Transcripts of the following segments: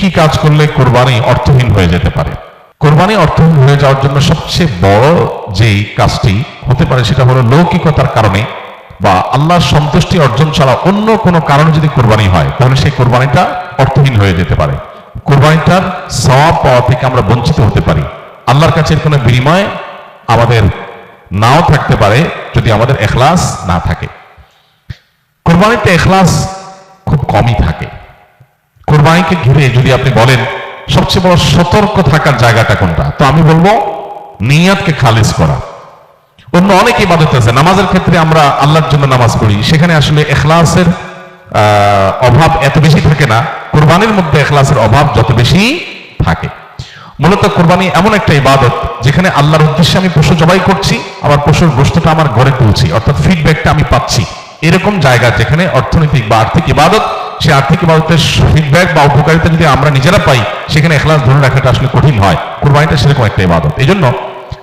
কি কাজ করলে কোরবানি অর্থহীন হয়ে যেতে পারে? কোরবানি অর্থহীন হয়ে যাওয়ার জন্য সবচেয়ে বড় যেই কাজটি হতে পারে সেটা হলো লৌকিকতার কারণে বা আল্লাহর সন্তুষ্টি অর্জন ছাড়া অন্য কোনো কারণে যদি কোরবানি হয়, তাহলে সেই কোরবানিটা অর্থহীন হয়ে যেতে পারে। কোরবানিটার সওয়াব পাওয়া থেকে আমরা বঞ্চিত হতে পারি। আল্লাহর কাছে কোনো বিনিময় আমাদের নাও থাকতে পারে যদি আমাদের এখলাস না থাকে। কোরবানিতে এখলাস খুব কমই থাকে। কোরবানিকে ঘিরে যদি আপনি বলেন, সবচেয়ে বড় সতর্ক থাকার জায়গাটা কোনটা? তো আমি বলব, নিয়াতকে খালিজ করা। অন্য অনেক ইবাদত আছে। নামাজের ক্ষেত্রে আমরা আল্লাহর জন্য নামাজ পড়ি। সেখানে আসলে এখলাসের অভাব এত বেশি থাকে না। কোরবানির মধ্যে এখলাসের অভাব যত বেশি থাকে। মূলত কোরবানি এমন একটা ইবাদত, যেখানে আল্লাহর উদ্দেশ্যে আমি পশু জবাই করছি আবার পশুর গোষ্ঠটা আমার ঘরে তুলছি, অর্থাৎ ফিডব্যাকটা আমি পাচ্ছি। এরকম জায়গা যেখানে অর্থনৈতিক বা আর্থিক ইবাদত সেই আর্থিক ইবাদতের ফিডব্যাক বা উপকারিতা যদি আমরা নিজেরা পাই, সেখানে এখলাস ধরে রাখাটা আসলে কঠিন হয়। কোরবানিটা সেরকম একটা ইবাদত। এই জন্য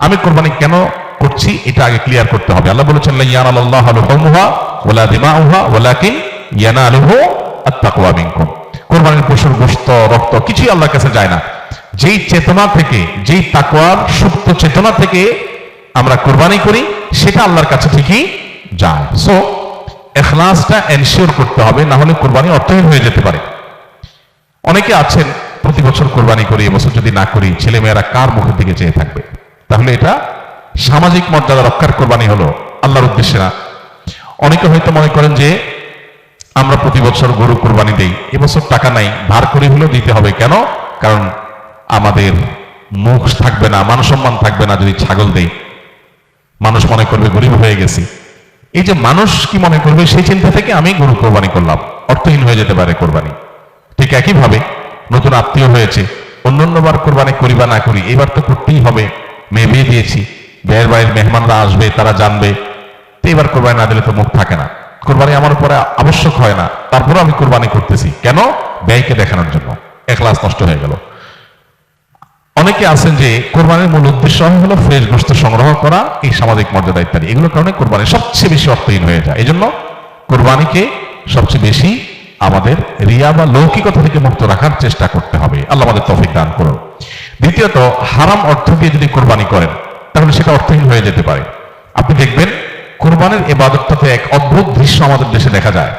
আমি কোরবানি কেন করছি, এটা আগে ক্লিয়ার করতে হবে। আল্লাহ বলেছেন ইয়ান আল্লাহ আলহুহা ওলা দিমাউহা ওলাকিন ইয়ানা আলহু আত্তাকুয়া মিনকুম। কোরবানির পশুর গোস্ত রক্ত কিছুই আল্লাহর কাছে যায় না। যেই চেতনা থেকে, যেই তাকওয়ার, সুপ্ত চেতনা থেকে আমরা কোরবানি করি, সেটা আল্লাহর কাছে ঠিকই যায়। সো এখলাসটা এনশিওর করতে হবে না হলে কোরবানি অর্থহীন হয়ে যেতে পারে। অনেকে আছেন, প্রতি বছর কোরবানি করি এবছর যদি না করি ছেলে মেয়েরা কার মুখের দিকে চেয়ে থাকবে? তাহলে এটা সামাজিক মর্যাদা রক্ষার কোরবানি হলো আল্লাহর উদ্দেশ্যে না। অনেকে হয়তো মনে করেন যে, আমরা প্রতি বছর গরু কোরবানি দেই এবছর টাকা নাই, ভার করে হলেও দিতে হবে কেন? কারণ আমাদের মুখ থাকবে না মান সম্মান থাকবে না যদি ছাগল দেই। মানুষ মনে করবে গরিব হয়ে গেছি। এই যে মানুষ কি মনে করবে, সেই চিন্তা থেকে আমি গরু কোরবানি করলাম। অর্থহীন হয়ে যেতে পারে কোরবানি। ঠিক একইভাবে নতুন আত্মীয় হয়েছে, অন্যান্যবার কোরবানি করি বা না করি, এবার তো করতেই হবে। মেয়ে বিয়ে দিয়েছি বিয়ের বাড়ির মেহমানরা আসবে, তারা জানবে। তো এবার কোরবানি না দিলে তো মুখ থাকে না। কোরবানি আমার উপরে আবশ্যক হয় না। তারপরে আমি কোরবানি করতেছি। কেন? ব্যয়কে দেখানোর জন্য। একলাস নষ্ট হয়ে গেল। অনেকে আছেন যে কোরবানির মূল উদ্দেশ্য হলো ফ্রেশ গোস্ত সংগ্রহ করা, এই সামাজিক মর্যাদা ইত্যাদি। এগুলোর কারণে কোরবানি সবচেয়ে বেশি অর্থহীন হয়ে যায়। এই জন্য কোরবানিকে সবচেয়ে বেশি আমাদের রিয়া বা লৌকিকতা থেকে মুক্ত রাখার চেষ্টা করতে হবে। আল্লাহ আমাদের তফিক দান করুন। দ্বিতীয়ত, হারাম অর্থ দিয়ে যদি কোরবানি করেন, তাহলে সেটা অর্থহীন হয়ে যেতে পারে। আপনি দেখবেন, কোরবানির এবাদতটাতে এক অদ্ভুত দৃশ্য আমাদের দেশে দেখা যায়।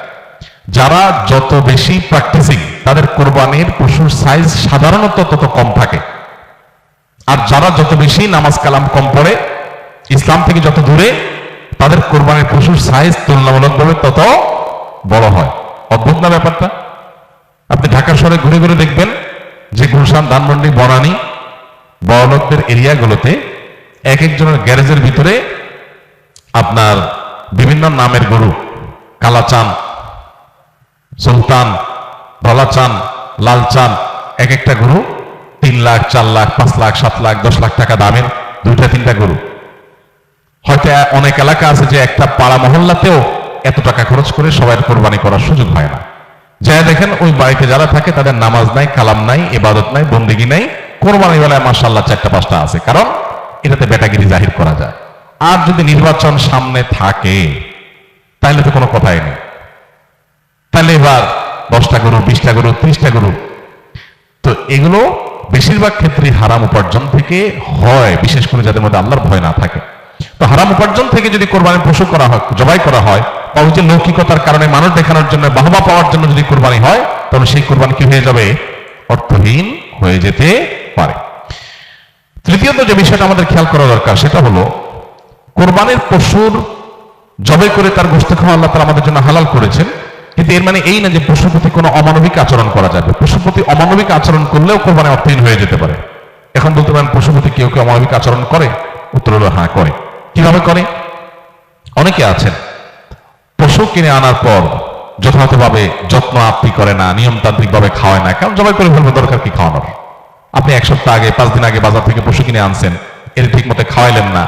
যারা যত বেশি প্র্যাকটিসিং তাদের কোরবানির পশুর সাইজ সাধারণত তত কম থাকে। আর যারা যত বেশি নামাজ কালাম কম পড়ে, ইসলাম থেকে যত দূরে, তাদের কোরবানির পশুর সাইজ তুলনামূলকভাবে তত বড় হয়। অদ্ভুত না ব্যাপারটা? আপনি ঢাকা শহরে ঘুরে ঘুরে দেখবেন যে গুলশান, ধানমন্ডি, বনানী বড়লোকদের এরিয়াগুলোতে এক একজনের গ্যারেজের ভিতরে আপনার বিভিন্ন নামের গরু, কালাচান, সুলতান ধলা চান লাল চান এক একটা গরু তিন লাখ, চার লাখ, পাঁচ লাখ, সাত লাখ, দশ লাখ টাকা দামের দুইটা, তিনটা গরু। হয়তো অনেক এলাকা আছে যে একটা পাড়া মহল্লাতেও এত টাকা খরচ করে সবাই কোরবানি করার সুযোগ হয় না। যা দেখেন, ওই বাড়িতে যারা থাকে, তাদের নামাজ নাই, কালাম নাই, ইবাদত নাই, বন্দিগি নাই, কোরবানি বেলায় মাসাল্লাহ চারটা, পাঁচটা আছে। কারণ এটাতে বেটাগিরি জাহির করা যায়। আর যদি নির্বাচন সামনে থাকে, তাহলে তো কোনো কথাই নেই। তাহলে এবার দশটা গরু, বিশটা গরু, ত্রিশটা গরু। তো এগুলো বেশিরভাগ ক্ষেত্রে হারাম উপার্জন থেকে হয়, বিশেষ করে যাদের মধ্যে আল্লাহর ভয় না থাকে। তো হারাম উপার্জন থেকে যদি কোরবানি পশু করা হয়, জবাই করা হয় বা যে লৌকিকতার কারণে মানুষ দেখানোর জন্য, বাহবা পাওয়ার জন্য যদি কোরবানি হয়, তাহলে সেই কোরবানি কি হয়ে যাবে? অর্থহীন হয়ে যেতে পারে। তৃতীয়ত যে বিষয়টা আমাদের খেয়াল করা দরকার, সেটা হলো, কোরবানির পশুর জবাই করে তার গোস্ত খাওয়া আল্লাহ তাআলা আমাদের জন্য হালাল করেছেন। কিন্তু এর মানে এই না যে পশুর প্রতি কোনো অমানবিক আচরণ করা যাবে। পশুর প্রতি অমানবিক আচরণ করলেও কোরবানি অর্থহীন হয়ে যেতে পারে। এখন বলতে পারেন, পশুর প্রতি কেউ কেউ অমানবিক আচরণ করে? উত্তর হলো হ্যাঁ করে। কীভাবে করে? অনেকে আছেন, পশু কিনে আনার পর যথাযথভাবে যত্ন আপনি করে না নিয়মতান্ত্রিক ভাবে খাওয়ায় না, কারণ জবাই করে ফেলবে দরকার কি খাওয়ানোর? আপনি এক সপ্তাহ আগে, পাঁচ দিন আগে বাজার থেকে পশু কিনে আনছেন, এর ঠিক মতো খাওয়াইলেন না।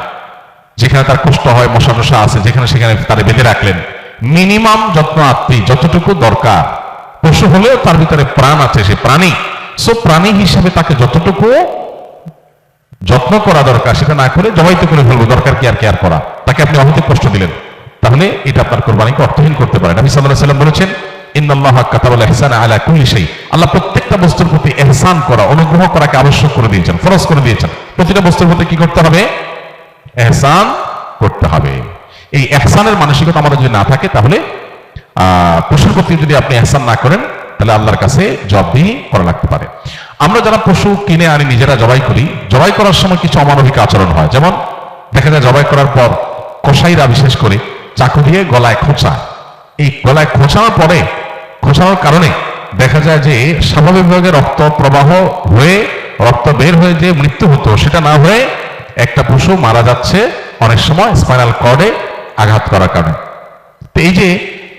যেখানে তার কষ্ট হয় মশা টশা আছে, যেখানে সেখানে তারে বেঁধে রাখলেন মিনিমাম যত্ন আত্মী যতটুকু দরকার। পশু হলেও তার ভিতরে প্রাণ আছে, সে প্রাণী। সো প্রাণী হিসেবে তাকে যতটুকু যত্ন করা দরকার, সেটা না করে জবাইতে করে ফেলব, দরকার কি আর কেয়ার করা? তাকে আপনি অহেতুক কষ্ট দিলেন। তাহলে এটা আপনার কোরবানিকে অর্থহীন করতে পারে। নবী সাল্লাল্লাহু আলাইহি সাল্লাম বলেছেন আল্লাহ প্রত্যেকটা বস্তুর প্রতি এই এহসানের মানসিকতা আমাদের যদি না থাকে, তাহলে পশুর প্রতি যদি আপনি এহসান না করেন, তাহলে আল্লাহর কাছে জবাবদিহি করা লাগতে পারে। আমরা যারা পশু কিনে আনি, নিজেরা জবাই করি, জবাই করার সময় কিছু অমানবিক আচরণ হয়। যেমন, দেখা যায় জবাই করার পর কসাইরা বিশেষ করে চাকু দিয়ে গলায় খোঁচা। এই গলায় খোঁচানোর পরে, খোঁচানোর কারণে দেখা যায় যে স্বাভাবিকভাবে রক্ত প্রবাহ হয়ে, রক্ত বের হয়ে যে মৃত্যু হতো, সেটা না হয়ে একটা পশু মারা যাচ্ছে। অনেক সময় স্পাইনাল কর্ডে আঘাত করার কারণে। তো এই যে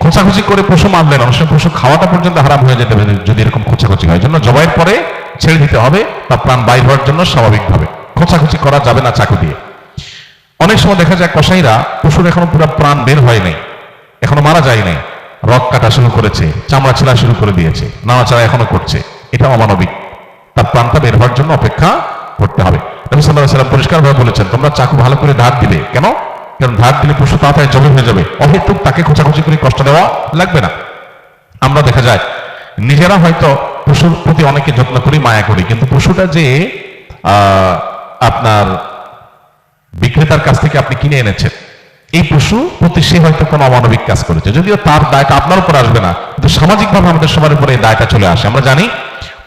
খোঁচাখুচি করে পশু মারলেন, অনেক সময় পশু খাওয়াটা পর্যন্ত হারাম হয়ে যেতে পারে যদি এরকম খোঁচাখুচি হয়। জন্য জবাইয়ের পরে ছেড়ে দিতে হবে বা প্রাণ বাইর হওয়ার জন্য স্বাভাবিকভাবে। খোঁচাখুচি করা যাবে না চাকু দিয়ে। অনেক সময় দেখা যায় কসাইরা পশুর এখনও পুরো প্রাণ বের হয় নাই, এখনও মারা যায় নাই। রক কাটা শুরু করেছে, চামড়া ছেঁড়া শুরু করে দিয়েছে, নাড়াচাড়া এখনও করছে। এটা অমানবিক। তার প্রাণটা বের হওয়ার জন্য অপেক্ষা করতে হবে। নবী সাল্লাহ সাল্লাম পরিষ্কার ভাবে বলেছেন, তোমরা চাকু ভালো করে ধার দিবে। কেন? কারণ ধার দিলে পশু তাড়াতাড়ি জমে হয়ে যাবে। অহেতুক তাকে খোঁচাখুচি করে কষ্ট দেওয়া লাগবে না। আমরা দেখা যায়, নিজেরা হয়তো পশুর প্রতি অনেকে যত্ন করি মায়া করি, কিন্তু পশুটা যে আপনার বিক্রেতার কাছ থেকে আপনি কিনে এনেছেন, এই পশু প্রতি সে হয়তো কোনো অমানবিক কাজ করেছে। যদিও তার দায়টা আপনার উপর আসবে না, কিন্তু সামাজিকভাবে আমাদের সবার উপরে এই দায়টা চলে আসে। আমরা জানি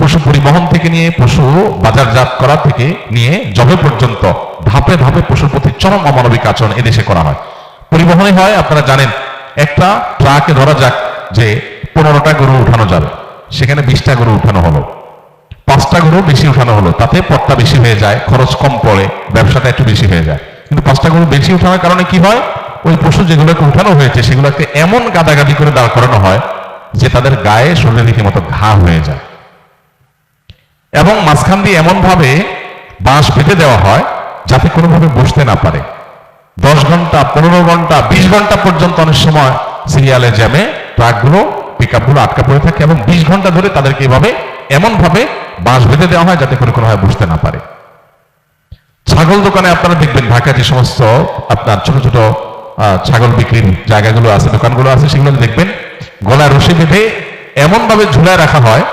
পশু পরিবহন থেকে নিয়ে, পশু বাজারজাত করা থেকে নিয়ে জবে পর্যন্ত ধাপে ধাপে পশুর প্রতি চরম অমানবিক আচরণ এদেশে করা হয়। পরিবহনে হয়, আপনারা জানেন, একটা ট্রাকে ধরা যাক যে পনেরোটা গরু উঠানো যাবে। সেখানে বিশটা গরু উঠানো হলো। পাঁচটা গরু বেশি উঠানো হলো। তাতে পটটা বেশি হয়ে যায়, খরচ কম পড়ে, ব্যবসাটা একটু বেশি হয়ে যায়। কিন্তু পাঁচটা গরু বেশি উঠানোর কারণে কি হয়? ওই পশু যেগুলোকে উঠানো হয়েছে, সেগুলোকে এমন গাদাগাদি করে দাঁড় করানো হয় যে তাদের গায়ে শরীরে রীতিমতো ঘা হয়ে যায়। এবং মাঝখান দিয়ে এমন ভাবে বাঁশ বেঁধে দেওয়া হয় যাতে কোনোভাবে বসতে না পারে। দশ ঘণ্টা, পনেরো ঘণ্টা, বিশ ঘণ্টা পর্যন্ত অনেক সময় সিরিয়ালে জ্যামে ট্রাকগুলো পিক আপগুলো আটকা পড়ে থাকে এবং বিশ ঘণ্টা ধরে তাদেরকে এভাবে এমন ভাবে বাঁশ বেঁধে দেওয়া হয় যাতে করে কোনোভাবে বসতে না পারে। ছাগল দোকানে আপনারা দেখবেন ঢাকা যে সমস্ত আপনার ছোট ছোট ছাগল বিক্রির জায়গাগুলো আছে, দোকানগুলো আছে, সেগুলো দেখবেন। গলায় রশি বেঁধে এমন ভাবে ঝুলায় রাখা হয়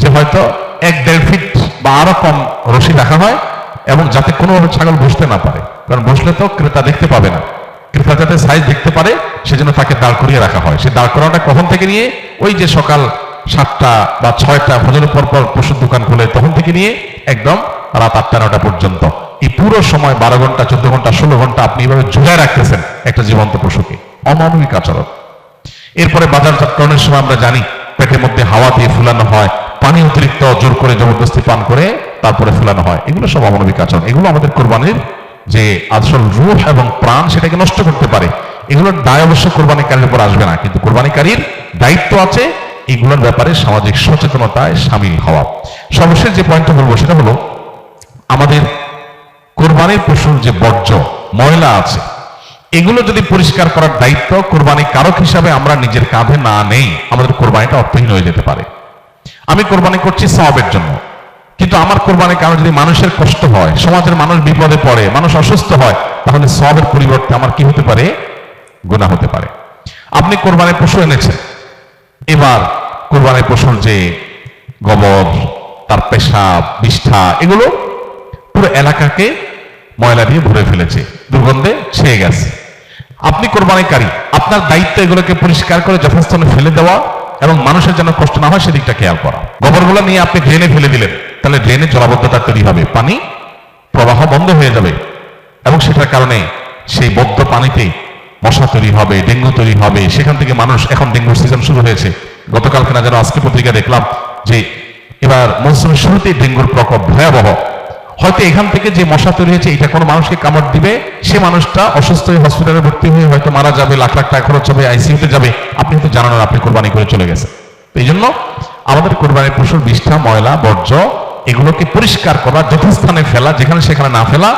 যে হয়তো এক দেড় ফিট বা আরও কম রশি রাখা হয় এবং যাতে কোনোভাবে ছাগল বসতে না পারে। কারণ বসলে তো ক্রেতা দেখতে পাবে না। ক্রেতা যাতে সাইজ দেখতে পারে, সেজন্য তাকে দাঁড় করিয়ে রাখা হয়। সে দাঁড় করানোটা কখন থেকে নিয়ে? ওই যে সকাল সাতটা বা ছয়টা ভজনের পর পর পশুর দোকান খোলে, তখন থেকে নিয়ে একদম রাত আটটা নটা পর্যন্ত। এই পুরো সময় বারো ঘণ্টা, চোদ্দ ঘণ্টা, ষোলো ঘণ্টা আপনি এইভাবে ঝুলায় রাখতেছেন একটা জীবন্ত পশুকে। অমানবিক আচরণ। এরপরে বাজারজাতকরণের সময় আমরা জানি, পেটের মধ্যে হাওয়া দিয়ে ফুলানো হয় পানি অতিরিক্ত জোর করে জবরদস্তি পান করে তারপরে ফুলানো হয়। এগুলো সব অমানবিক আচরণ। এগুলো আমাদের কোরবানির যে আসল রূহ এবং প্রাণ, সেটাকে নষ্ট করতে পারে। এগুলোর দায় অবশ্য কোরবানিকারীর উপর আসবে না। কিন্তু কোরবানিকারীর দায়িত্ব আছে এগুলোর ব্যাপারে সামাজিক সচেতনতায় সামিল হওয়া। সর্বশেষ যে পয়েন্টটা বলব, সেটা হলো আমাদের কোরবানির পশুর যে বর্জ্য, ময়লা আছে, এগুলো যদি পরিষ্কার করার দায়িত্ব কোরবানি কারক হিসাবে আমরা নিজের কাঁধে না নেই, আমাদের কোরবানিটা অর্থহীন হয়ে যেতে পারে। আমি কোরবানি করছি সবের জন্য। কিন্তু আমার কোরবানির কারণে যদি মানুষের কষ্ট হয়, সমাজের মানুষ বিপদে পড়ে, মানুষ অসুস্থ হয়, তাহলে সবের পরিবর্তে আমার কি হতে পারে? গুণা হতে পারে। আপনি কোরবানির পশু এনেছেন। এবার কোরবানির পশুর যে গোবর, তার পেশাব, বিষ্ঠা, এগুলো পুরো এলাকাকে ময়লা দিয়ে ভরে ফেলেছে। দুর্গন্ধে ছেয়ে গেছে। আপনি কোরবানিকারী, আপনার দায়িত্ব এগুলোকে পরিষ্কার করে যথাস্থানে ফেলে দেওয়া এবং মানুষের যেন কষ্ট না হয় সেদিকটা খেয়াল করা। গোবরগুলো নিয়ে আপনি ড্রেনে ফেলে দিলেন, তাহলে ড্রেনে জলাবদ্ধতা তৈরি হবে। পানি, প্রবাহ বন্ধ হয়ে যাবে এবং সেটার কারণে সেই বদ্ধ পানিতে মশা তৈরি হবে, ডেঙ্গু তৈরি হবে। সেখান থেকে মানুষ, এখন ডেঙ্গুর সিজন শুরু হয়েছে। গতকালকে না যেন আজকে পত্রিকা দেখলাম যে এবার মৌসুমের শুরুতেই ডেঙ্গুর প্রকোপ ভয়াবহ হয়তো এখান থেকে যে মশা তৈরি হয়েছে এটা কোনো মানুষকে কামড় দিবে সে মানুষটা অসুস্থ হয়ে হসপিটালে ভর্তি হয়ে হয়তো মারা যাবে লাখ লাখ টাকা খরচ হবে আইসিইউতে যাবে। আপনি হয়তো জানান না, আপনি কোরবানি করে চলে গেছে এই জন্য আমাদের কোরবানির পশুর বিষ্ঠা ময়লা বর্জ্য এগুলোকে পরিষ্কার করা যথাস্থানে ফেলা যেখানে সেখানে না ফেলা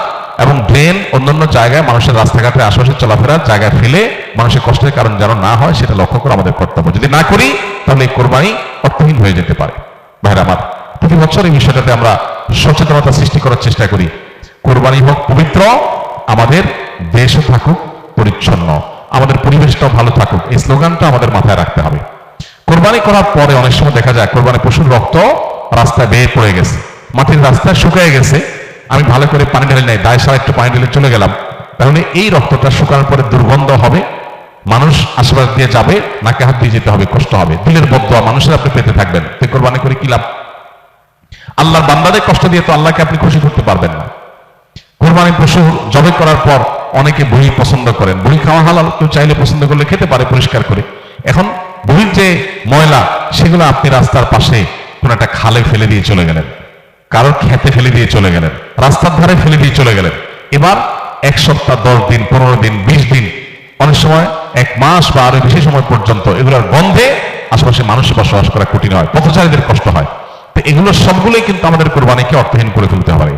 এবং ড্রেন অন্যান্য জায়গায় মানুষের রাস্তাঘাটে আশেপাশে চলাফেরার জায়গায় ফেলে মানুষের কষ্টের কারণ যেন না হয় সেটা লক্ষ্য করে আমাদের কর্তব্য। যদি না করি তাহলে এই কোরবানি অর্থহীন হয়ে যেতে পারে। ভাইরা আমার প্রতি বছর এই বিষয়টাতে আমরা সচেতনতা সৃষ্টি করার চেষ্টা করি। কোরবানি হোক পবিত্র, আমাদের দেশও থাকুক পরিচ্ছন্ন, আমাদের পরিবেশটাও ভালো থাকুক, এই স্লোগানটা আমাদের মাথায় রাখতে হবে। কোরবানি করার পরে অনেক সময় দেখা যায় কোরবানি পশুর রক্ত রাস্তায় বেয়ে পড়ে গেছে, মাটির রাস্তায় শুকিয়ে গেছে। আমি ভালো করে পানি ঢেলে নাই, দায় সারা একটু পানি ঢেলে চলে গেলাম। তাহলে এই রক্তটা শুকানোর পরে দুর্গন্ধ হবে, মানুষ আশীর্বাদ দিয়ে যাবে, নাকে হাত দিয়ে যেতে হবে, কষ্ট হবে, দিলের বদয়া মানুষের আপনি পেতে থাকবেন। কোরবানি করে কি লাভ? আল্লাহর বান্দাদের কষ্ট দিয়ে তো আল্লাহকে আপনি খুশি করতে পারবেন না। কোরবানি পশু জবে করার পর অনেকে বই পছন্দ করেন। বই খাওয়া হালাল, কেউ চাইলে পছন্দ করলে খেতে পারে, পরিষ্কার করে। এখন বইয়ের যে ময়লা, সেগুলো আপনি রাস্তার পাশে কোন একটা খালে ফেলে দিয়ে চলে গেলেন। কারোর খেতে ফেলে দিয়ে চলে গেলেন। রাস্তার ধারে ফেলে দিয়ে চলে গেলেন। এবার এক সপ্তাহ, দশ দিন, পনেরো দিন, বিশ দিন, অনেক সময় এক মাস বা আরও বেশি সময় পর্যন্ত এগুলোর গন্ধে আশেপাশে মানুষ বসবাস করা কঠিন হয়। পথচারীদের কষ্ট হয়। তো এগুলো সবগুলোই কিন্তু আমাদের কোরবানিকে অর্থহীন করে তুলতে পারে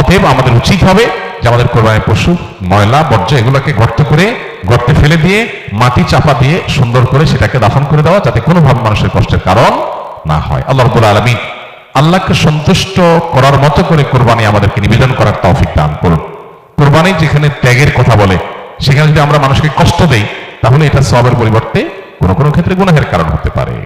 অতএব আমাদের উচিত হবে যে আমাদের কোরবানির পশু, ময়লা, বর্জ্য এগুলোকে গর্ত করে, গর্তে ফেলে দিয়ে, মাটি চাপা দিয়ে সুন্দর করে সেটাকে দাফন করে দেওয়া যাতে কোনোভাবে মানুষের কষ্টের কারণ না হয়। আল্লাহ রব্বুল আলমী আল্লাহকে সন্তুষ্ট করার মতো করে কোরবানি আমাদেরকে নিবেদন করার তৌফিক দান করুন। কোরবানি যেখানে ত্যাগের কথা বলে, সেখানে যদি আমরা মানুষকে কষ্ট দেই, তাহলে এটা সবের পরিবর্তে কোনো কোনো ক্ষেত্রে গুনাহের কারণ হতে পারে।